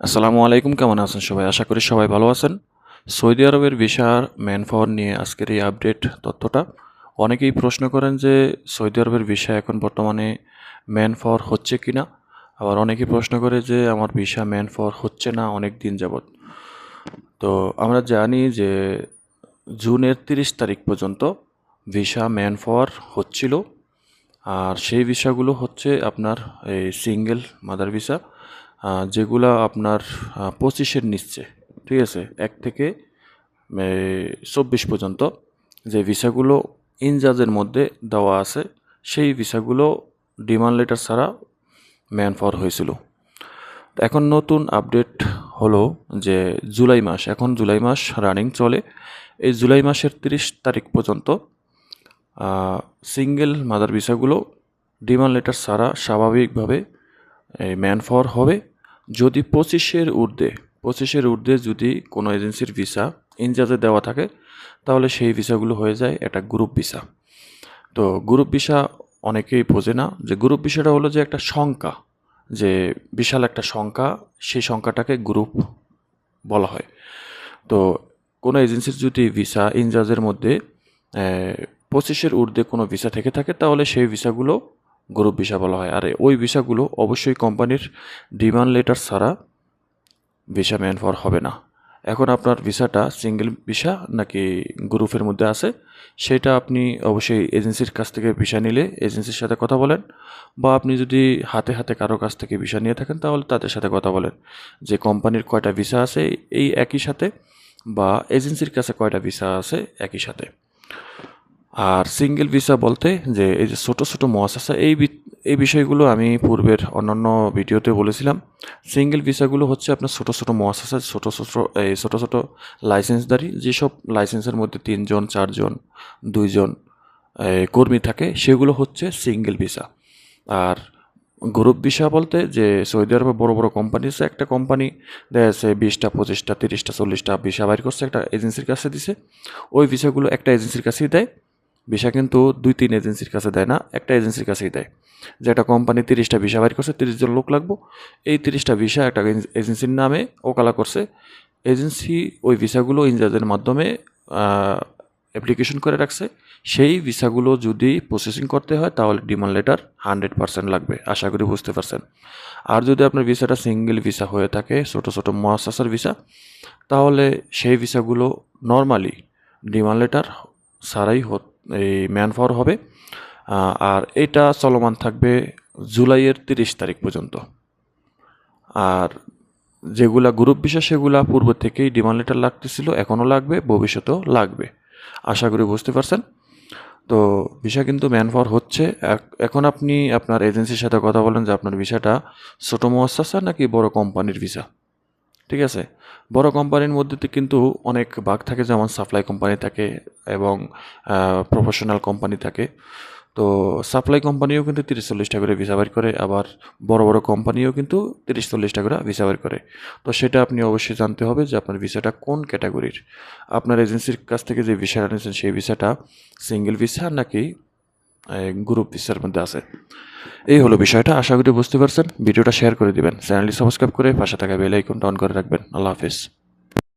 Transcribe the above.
আসসালামু আলাইকুম, কেমন আছেন সবাই? আশা করি সবাই ভালো আছেন। সৌদি আরবের ভিসার ম্যান পাওয়ার নিয়ে আজকের এই আপডেট তথ্যটা। অনেকেই প্রশ্ন করেন যে, সৌদি আরবের ভিসা এখন বর্তমানে ম্যান পাওয়ার হচ্ছে কি না আবার অনেকেই প্রশ্ন করে যে, আমার ভিসা ম্যান পাওয়ার হচ্ছে না অনেক দিন যাবৎ। তো আমরা জানি যে, জুনের তিরিশ তারিখ পর্যন্ত ভিসা ম্যান পাওয়ার হচ্ছিল। আর সেই ভিসাগুলো হচ্ছে আপনার এই সিঙ্গেল মাদার ভিসা যেগুলো আপনার পঁচিশের নিচ্ছে ঠিক আছে? এক থেকে চব্বিশ পর্যন্ত যে ভিসাগুলো ইনজাজের মধ্যে দেওয়া আছে, সেই ভিসাগুলো ডিমান্ড লেটার ছাড়া ম্যান পাওয়ার হয়েছিল। এখন নতুন আপডেট হলো যে জুলাই মাস, এখন জুলাই মাস রানিং চলে। এই জুলাই মাসের তিরিশ তারিখ পর্যন্ত সিঙ্গেল মাদার ভিসাগুলো ডিমান্ড লেটার ছাড়া স্বাভাবিকভাবে ম্যান পাওয়ার হবে। যদি পঁচিশের ঊর্ধ্বে পঁচিশের ঊর্ধ্বে যদি কোনো এজেন্সির ভিসা ইনচার্জে দেওয়া থাকে, তাহলে সেই ভিসাগুলো হয়ে যায় একটা গ্রুপ ভিসা। তো গ্রুপ ভিসা অনেকেই বোঝে না যে গ্রুপ ভিসাটা হলো যে একটা সংখ্যা, যে বিশাল একটা সংখ্যা, সেই সংখ্যাটাকে গ্রুপ বলা হয়। তো কোনো এজেন্সির যদি ভিসা ইনচার্জের মধ্যে পঁচিশের ঊর্ধ্বে কোনো ভিসা থেকে থাকে, তাহলে সেই ভিসাগুলো গ্রুপ ভিসা বলা হয়। আর, ওই ভিসাগুলো অবশ্যই কোম্পানির ডিমান্ড লেটার ছাড়া ভিসা ম্যান ফর হবে না। এখন আপনার ভিসাটা সিঙ্গেল ভিসা নাকি গ্রুপের মধ্যে আছে? সেটা আপনি অবশ্যই এজেন্সির কাছ থেকে ভিসা নিলে এজেন্সির সাথে কথা বলেন বা আপনি যদি হাতে হাতে কারও কাছ থেকে ভিসা নিয়ে থাকেন তাহলে তাদের সাথে কথা বলেন যে কোম্পানির কয়টা ভিসা আছে এই একই সাথে বা এজেন্সির কাছে কয়টা ভিসা আছে একই সাথে। আর সিঙ্গেল ভিসা বলতে যে এই যে ছোটো ছোটো মহাসাসা, এই এই বিষয়গুলো আমি পূর্বের অন্যান্য ভিডিওতে বলেছিলাম। সিঙ্গেল ভিসাগুলো হচ্ছে আপনার ছোটো ছোটো মহাসাসা, ছোটো ছোটো, এই ছোটো ছোটো লাইসেন্সদারি যেসব লাইসেন্সের মধ্যে তিনজন, চারজন, দুইজন কর্মী থাকে, সেগুলো হচ্ছে সিঙ্গেল ভিসা আর গ্রুপ ভিসা বলতে যে সৌদি আরবে বড় বড় কোম্পানি আছে, একটা কোম্পানি দেখা যাচ্ছে বিশটা, পঁচিশটা, তিরিশটা, চল্লিশটা ভিসা বাইর করছে, একটা এজেন্সির কাছে দিছে। ওই ভিসাগুলো একটা এজেন্সির কাছেই দেয়। ভিসা কিন্তু দুই, তিন এজেন্সির কাছে দেয় না, একটা এজেন্সির কাছেই দেয়। যে একটা কোম্পানি তিরিশটা ভিসা বাইর করছে, তিরিশ জন লোক লাগবো, এই তিরিশটা ভিসা একটা এজেন্সির নামে ওকালা করছে। এজেন্সি ওই ভিসাগুলো ইনজাজের মাধ্যমে অ্যাপ্লিকেশন করে রাখছে। সেই ভিসাগুলো যদি প্রসেসিং করতে হয়, তাহলে ডিমান্ড লেটার হান্ড্রেড পার্সেন্ট লাগবে, আশা করি বুঝতে পারছেন। আর যদি আপনার ভিসাটা সিঙ্গেল ভিসা হয়ে থাকে, ছোটো ছোটো মহাসাসার ভিসা, তাহলে সেই ভিসাগুলো নর্মালি ডিমান্ড লেটার ছাড়াই এই ম্যান পাওয়ার হবে আর এটা চলমান থাকবে জুলাইয়ের তিরিশ তারিখ পর্যন্ত। আর যেগুলা গ্রুপ বিষয়, সেগুলা পূর্ব থেকেই ডিমান্ড লেটার লাগতেছিল এখনও লাগবে, ভবিষ্যতেও লাগবে। আশা করি বুঝতে পারছেন? তো ভিসা কিন্তু ম্যান পাওয়ার হচ্ছে এখন আপনি আপনার এজেন্সির সাথে কথা বলেন যে আপনার ভিসাটা ছোটো মহাসাসা নাকি বড় কোম্পানির ভিসা? ঠিক আছে? বড় কোম্পানির মধ্যে কিন্তু অনেক ভাগ থাকে, যেমন সাপ্লাই কোম্পানি থাকে এবং প্রফেশনাল কোম্পানি থাকে। তো সাপ্লাই কোম্পানিও কিন্তু তিরিশ চল্লিশ টাকা করে ভিসা করে, আবার বড় বড় কোম্পানিও কিন্তু তিরিশ চল্লিশ টাকা করে ভিসা করে। তো সেটা আপনি অবশ্যই জানতে হবে যে আপনার ভিসাটা কোন ক্যাটাগরির আপনার এজেন্সির কাছ থেকে যে ভিসাটা নিয়েছেন সেই ভিসাটা সিঙ্গেল ভিসা নাকি গ্রুপ ভিসার মধ্যে আছে। এই হলো বিষয়টা, আশা করি বুঝতে পারছেন। ভিডিওটা শেয়ার করে দিবেন। চ্যানেলটি সাবস্ক্রাইব করে পাশে থাকা বেল আইকনটা অন করে রাখবেন। আল্লাহ হাফিজ।